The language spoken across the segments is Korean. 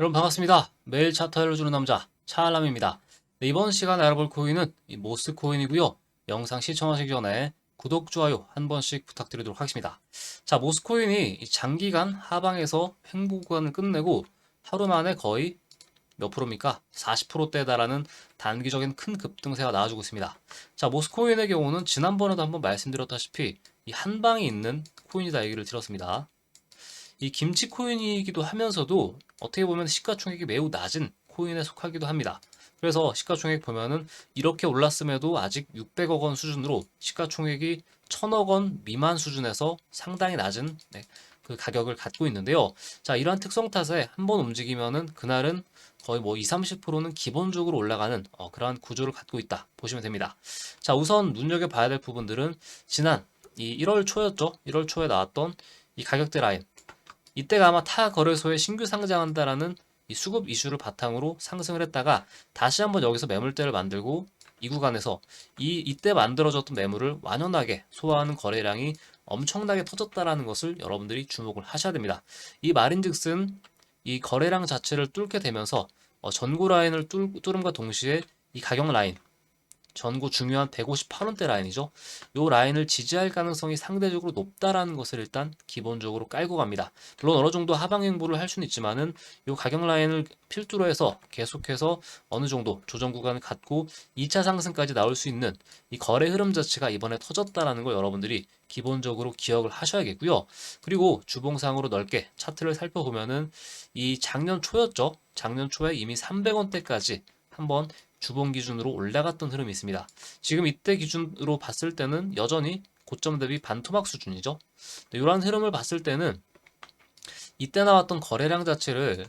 여러분 반갑습니다. 매일 차트 알려주는 남자 차알람입니다. 네, 이번 시간에 알아볼 코인은 이 모스 코인이고요. 영상 시청하시기 전에 구독, 좋아요 한 번씩 부탁드리도록 하겠습니다. 자, 모스 코인이 이 장기간 하방에서 횡보 구간을 끝내고 하루 만에 거의 몇 프로입니까? 40%대에 달하는 단기적인 큰 급등세가 나와주고 있습니다. 자, 모스 코인의 경우는 지난번에도 한번 말씀드렸다시피 이 한방에 있는 코인이다 얘기를 드렸습니다. 이 김치 코인이기도 하면서도 어떻게 보면 시가총액이 매우 낮은 코인에 속하기도 합니다. 그래서 시가총액 보면은 이렇게 올랐음에도 아직 600억 원 수준으로 시가총액이 1000억 원 미만 수준에서 상당히 낮은 네, 그 가격을 갖고 있는데요. 자, 이러한 특성 탓에 한번 움직이면은 그날은 거의 뭐 20, 30%는 기본적으로 올라가는 어, 그러한 구조를 갖고 있다 보시면 됩니다. 자, 우선 눈여겨 봐야 될 부분들은 지난 이 1월 초였죠. 1월 초에 나왔던 이 가격대 라인 이때가 아마 타 거래소에 신규 상장한다라는 이 수급 이슈를 바탕으로 상승을 했다가 다시 한번 여기서 매물대를 만들고 이 구간에서 이 이때 만들어졌던 매물을 완연하게 소화하는 거래량이 엄청나게 터졌다라는 것을 여러분들이 주목을 하셔야 됩니다. 이 말인즉슨 이 거래량 자체를 뚫게 되면서 어, 전고 라인을 뚫, 뚫음과 동시에 이 가격 라인 전고 중요한 158원대 라인이죠. 이 라인을 지지할 가능성이 상대적으로 높다라는 것을 일단 기본적으로 깔고 갑니다. 물론 어느 정도 하방 행보를 할 수는 있지만은 이 가격 라인을 필두로 해서 계속해서 어느 정도 조정 구간을 갖고 2차 상승까지 나올 수 있는 이 거래 흐름 자체가 이번에 터졌다라는 걸 여러분들이 기본적으로 기억을 하셔야겠고요. 그리고 주봉상으로 넓게 차트를 살펴보면은 이 작년 초였죠. 작년 초에 이미 300원대까지 한번 주봉 기준으로 올라갔던 흐름이 있습니다. 지금 이때 기준으로 봤을 때는 여전히 고점 대비 반토막 수준이죠. 이러한 흐름을 봤을 때는 이때 나왔던 거래량 자체를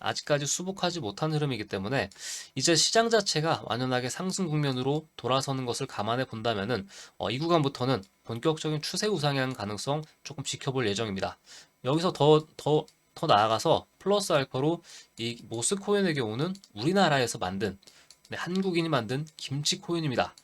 아직까지 수복하지 못한 흐름이기 때문에 이제 시장 자체가 완연하게 상승 국면으로 돌아서는 것을 감안해 본다면은 어, 이 구간부터는 본격적인 추세 우상향 가능성 조금 지켜볼 예정입니다. 여기서 더 더 더 나아가서 플러스 알파로 이 모스코인의 경우는 우리나라에서 만든 네, 한국인이 만든 김치 코인입니다.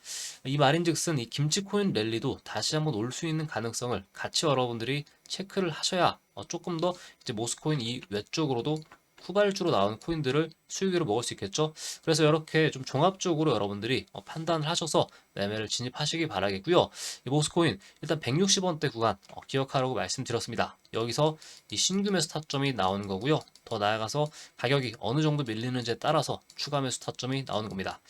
이 말인즉슨 이 김치 코인 랠리도 다시 한번 올 수 있는 가능성을 같이 여러분들이 체크를 하셔야 어, 조금 더 이제 모스코인 이 외쪽으로도 후발주로 나오는 코인들을 수익으로 먹을 수 있겠죠. 그래서 이렇게 좀 종합적으로 여러분들이 어, 판단을 하셔서 매매를 진입하시기 바라겠고요. 이 모스코인 일단 160원대 구간 어, 기억하라고 말씀드렸습니다. 여기서 이 신규 매수 타점이 나오는 거고요. 더 나아가서 가격이 어느 정도 밀리는지에 따라서 추가 매수 타점이 나오는 겁니다.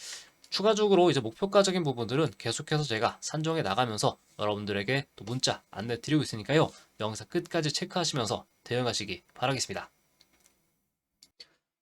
추가적으로 이제 목표가적인 부분들은 계속해서 제가 산정해 나가면서 여러분들에게 또 문자 안내 드리고 있으니까요. 영상 끝까지 체크하시면서 대응하시기 바라겠습니다.